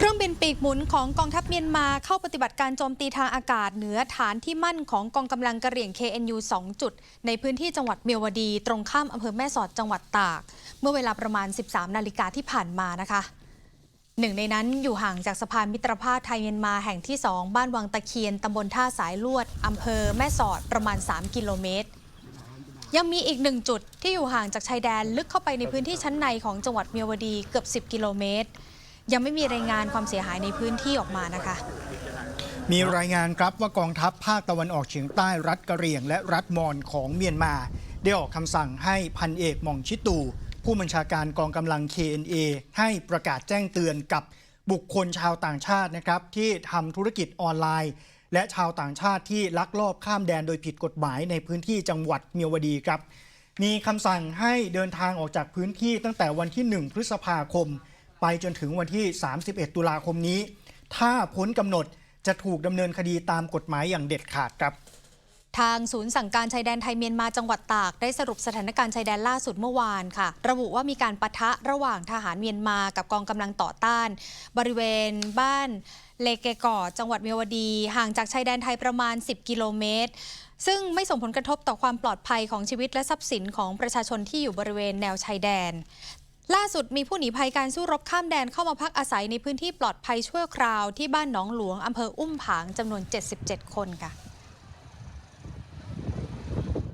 เครื่องบินปีกหมุนของกองทัพเมียนมาเข้าปฏิบัติการโจมตีทางอากาศเหนือฐานที่มั่นของกองกำลังกระเหรี่ยง KNU 2 จุด ในพื้นที่จังหวัดเมียวดี ตรงข้ามอำเภอแม่สอดจังหวัดตาก เมื่อเวลาประมาณ 13 นาฬิกาที่ผ่านมานะคะหนึ่งในนั้นอยู่ห่างจากสะพานมิตรภาพไทยเมียนมาแห่งที่ 2 บ้านวังตะเคียนตำบลท่าสายลวดอำเภอแม่สอดประมาณ 3 กิโลเมตรยังมีอีกหนึ่งจุดที่อยู่ห่างจากชายแดนลึกเข้าไปในพื้นที่ชั้นในของจังหวัดเมียวดีเกือบ 10 กิโลเมตร ยังไม่มีรายงานความเสียหายในพื้นที่ออกมานะคะ มีรายงานครับว่ากองทัพภาคตะวันออกเฉียงใต้รัฐกะเหรี่ยง และรัฐมอญของเมียนมา ได้ออกคำสั่งให้พันเอกมองชิตู ผู้บัญชาการกองกำลัง KNA ให้ประกาศแจ้งเตือนกับบุคคลชาวต่างชาตินะครับที่ทำธุรกิจออนไลน์ และชาวต่างชาติที่ลักลอบข้ามแดนโดยผิดกฎหมายในพื้นที่จังหวัดเมียวดีครับ มีคำสั่งให้เดินทางออกจากพื้นที่ตั้งแต่วันที่ 1 พฤษภาคม ไปจนถึงวันที่ 31 ตุลาคมนี้ ถ้าพ้นกำหนดจะถูกดำเนินคดีตามกฎหมายอย่างเด็ดขาดครับทางศูนย์สั่งการชายแดนไทยเมียนมาจังหวัดตาก ได้สรุปสถานการณ์ชายแดนล่าสุดเมื่อวานค่ะ ระบุว่ามีการปะทะระหว่างทหารเมียนมากับกองกำลังต่อต้าน บริเวณบ้านเลเกกอจังหวัดเมียวดี ห่างจากชายแดนไทยประมาณ 10 กิโลเมตร ซึ่งไม่ส่งผลกระทบต่อความปลอดภัยของชีวิตและทรัพย์สินของประชาชนที่อยู่บริเวณแนวชายแดน ล่าสุดมีผู้หนีภัยการสู้รบข้ามแดนเข้ามาพักอาศัยในพื้นที่ปลอดภัยชั่วคราวที่บ้านหนองหลวงอำเภออุ้มผางจำนวน 77 คนค่ะ